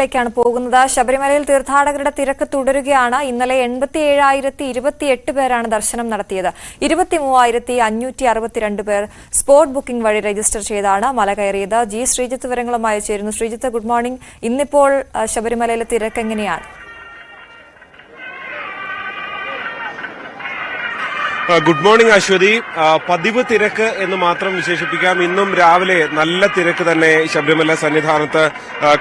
വിവരങ്ങളിലേക്കാണ് പോകുന്നത്. ശബരിമലയിൽ തീർത്ഥാടകരുടെ തിരക്ക് തുടരുകയാണ്. ഇന്നലെ എൺപത്തി ഏഴായിരത്തി ഇരുപത്തിയെട്ട് പേരാണ് ദർശനം നടത്തിയത്. ഇരുപത്തി മൂവായിരത്തി അഞ്ഞൂറ്റി അറുപത്തിരണ്ട് പേർ സ്പോട്ട് ബുക്കിംഗ് വഴി രജിസ്റ്റർ ചെയ്താണ് മല കയറിയത്. ജി ശ്രീജിത്ത് വിവരങ്ങളുമായി ചേരുന്നു. Sreejith good morning. ഇന്നിപ്പോൾ ശബരിമലയിലെ തിരക്ക് എങ്ങനെയാണ് ഗുഡ് മോർണിംഗ് അശ്വതി. പതിവ് തിരക്ക് എന്ന് മാത്രം വിശേഷിപ്പിക്കാം. ഇന്നും രാവിലെ നല്ല തിരക്ക് തന്നെ ശബരിമല സന്നിധാനത്ത്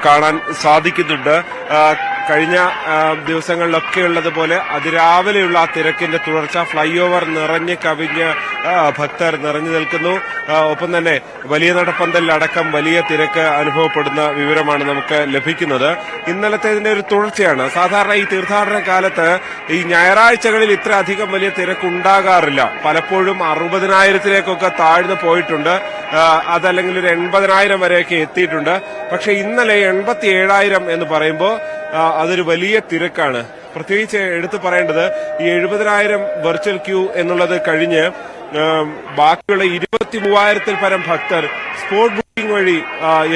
കാണാൻ സാധിക്കുന്നുണ്ട്. കഴിഞ്ഞ ദിവസങ്ങളിലൊക്കെ ഉള്ളതുപോലെ അതിരാവിലെയുള്ള ആ തിരക്കിന്റെ തുടർച്ച ഫ്ലൈ ഓവർ നിറഞ്ഞ് കവിഞ്ഞ് ഭക്തർ നിറഞ്ഞു നിൽക്കുന്നു. ഒപ്പം തന്നെ വലിയ നടപ്പന്തലിലടക്കം വലിയ തിരക്ക് അനുഭവപ്പെടുന്ന വിവരമാണ് നമുക്ക് ലഭിക്കുന്നത്. ഇന്നലത്തെ ഇതിന്റെ ഒരു തുടർച്ചയാണ്. സാധാരണ ഈ തീർത്ഥാടന കാലത്ത് ഈ ഞായറാഴ്ചകളിൽ ഇത്ര അധികം വലിയ തിരക്ക് ഉണ്ടാകാറില്ല പലപ്പോഴും അറുപതിനായിരത്തിലേക്കൊക്കെ താഴ്ന്നു പോയിട്ടുണ്ട്. അതല്ലെങ്കിൽ ഒരു എൺപതിനായിരം വരെയൊക്കെ എത്തിയിട്ടുണ്ട്. പക്ഷെ ഇന്നലെ എൺപത്തി ഏഴായിരം എന്ന് പറയുമ്പോൾ അതൊരു വലിയ തിരക്കാണ്. പ്രത്യേകിച്ച് എടുത്തു പറയേണ്ടത് ഈ എഴുപതിനായിരം വെർച്വൽ ക്യൂ എന്നുള്ളത് കഴിഞ്ഞ് ബാക്കിയുള്ള ഇരുപത്തി മൂവായിരത്തിൽ പരം ഭക്തർ സ്പോട്ട് ബുക്കിംഗ് വഴി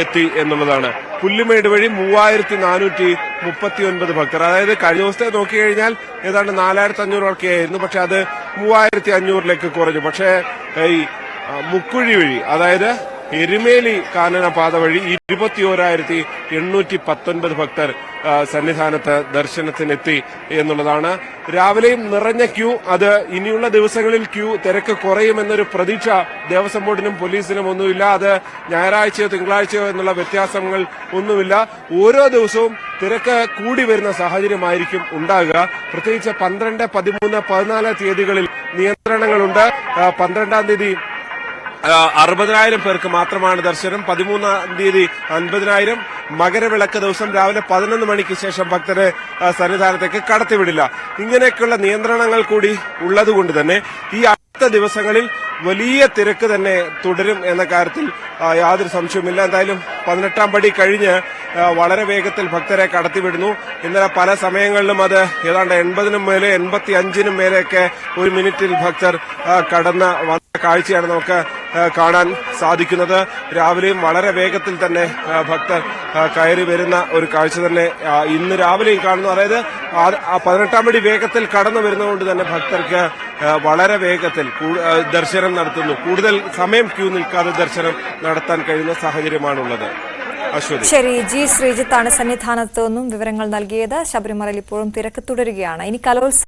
എത്തി എന്നുള്ളതാണ്. പുല്ലുമേട് വഴി മൂവായിരത്തി നാനൂറ്റി മുപ്പത്തി ഒൻപത് ഭക്തർ. അതായത് കഴിഞ്ഞ ദിവസത്തെ നോക്കിക്കഴിഞ്ഞാൽ ഏതാണ്ട് നാലായിരത്തി അഞ്ഞൂറൊക്കെ ആയിരുന്നു പക്ഷെ അത് മൂവായിരത്തി അഞ്ഞൂറിലേക്ക് കുറഞ്ഞു. പക്ഷേ ഈ മുക്കുഴി വഴി അതായത് എരുമേലി കാനന പാത വഴി ഇരുപത്തിയോരായിരത്തി എണ്ണൂറ്റി പത്തൊൻപത് ഭക്തർ സന്നിധാനത്ത് ദർശനത്തിനെത്തി എന്നുള്ളതാണ്. രാവിലെയും നിറഞ്ഞ ക്യൂ. അത് ഇനിയുള്ള ദിവസങ്ങളിൽ ക്യൂ തിരക്ക് കുറയുമെന്നൊരു പ്രതീക്ഷ ദേവസ്വം ബോർഡിനും പോലീസിനും ഒന്നുമില്ല. അത് ഞായറാഴ്ചയോ തിങ്കളാഴ്ചയോ എന്നുള്ള വ്യത്യാസങ്ങൾ ഒന്നുമില്ല. ഓരോ ദിവസവും തിരക്ക് കൂടി വരുന്ന സാഹചര്യമായിരിക്കും ഉണ്ടാകുക. പ്രത്യേകിച്ച് പന്ത്രണ്ട് പതിമൂന്ന് പതിനാല് തീയതികളിൽ നിയന്ത്രണങ്ങളുണ്ട്. പന്ത്രണ്ടാം തീയതി അറുപതിനായിരം പേർക്ക് മാത്രമാണ് ദർശനം. പതിമൂന്നാം തീയതി അൻപതിനായിരം. മകരവിളക്ക് ദിവസം രാവിലെ പതിനൊന്ന് മണിക്ക് ശേഷം ഭക്തരെ സന്നിധാനത്തേക്ക് കടത്തിവിടില്ല. ഇങ്ങനെയൊക്കെയുള്ള നിയന്ത്രണങ്ങൾ കൂടി ഉള്ളതുകൊണ്ട് തന്നെ ഈ അടുത്ത ദിവസങ്ങളിൽ വലിയ തിരക്ക് തന്നെ തുടരും എന്ന കാര്യത്തിൽ യാതൊരു സംശയവുമില്ല. എന്തായാലും പതിനെട്ടാം പടി കഴിഞ്ഞ് വളരെ വേഗത്തിൽ ഭക്തരെ കടത്തിവിടുന്നു. ഇന്നലെ പല സമയങ്ങളിലും അത് ഏതാണ്ട് എൺപതിനും മേലെ എൺപത്തി അഞ്ചിനും മേലെയൊക്കെ ഒരു മിനിറ്റിൽ ഭക്തർ കടന്ന വന്ന കാഴ്ചയാണ് നമുക്ക് കാണാൻ സാധിക്കുന്നത്. രാവിലെയും വളരെ വേഗത്തിൽ തന്നെ ഭക്തർ കയറി വരുന്ന ഒരു കാഴ്ച തന്നെ ഇന്ന് രാവിലെയും കാണുന്നു. അതായത് പതിനെട്ടാം പടി വേഗത്തിൽ കടന്നു വരുന്നതുകൊണ്ട് തന്നെ ഭക്തർക്ക് വളരെ വേഗത്തിൽ ദർശനം നടത്തുന്നു. കൂടുതൽ സമയം ക്യൂ നിൽക്കാതെ ദർശനം നടത്താൻ കഴിയുന്ന സാഹചര്യമാണുള്ളത്. ശരി ജി ശ്രീജിത്താണ് സന്നിധാനത്ത് നിന്നും വിവരങ്ങൾ നൽകിയത്. ശബരിമലയിൽ ഇപ്പോഴും തിരക്ക് തുടരുകയാണ്. ഇനി കലോത്സവം